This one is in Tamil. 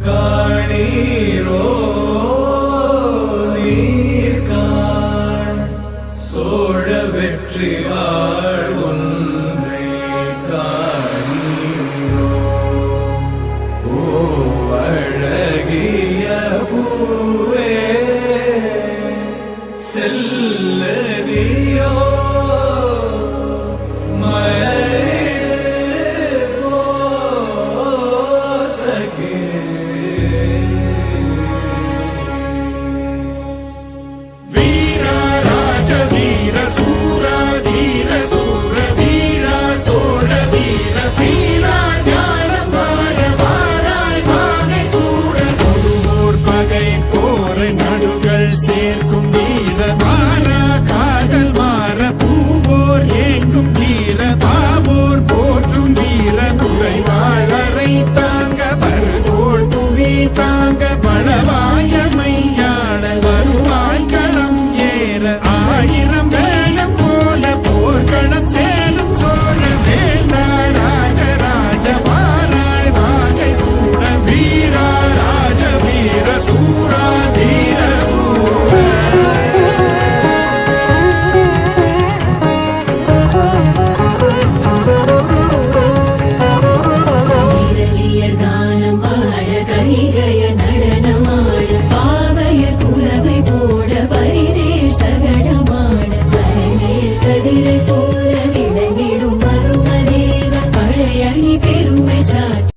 காணீரோ நீர் காண் சோழ வெற்றி ஆ பணவாய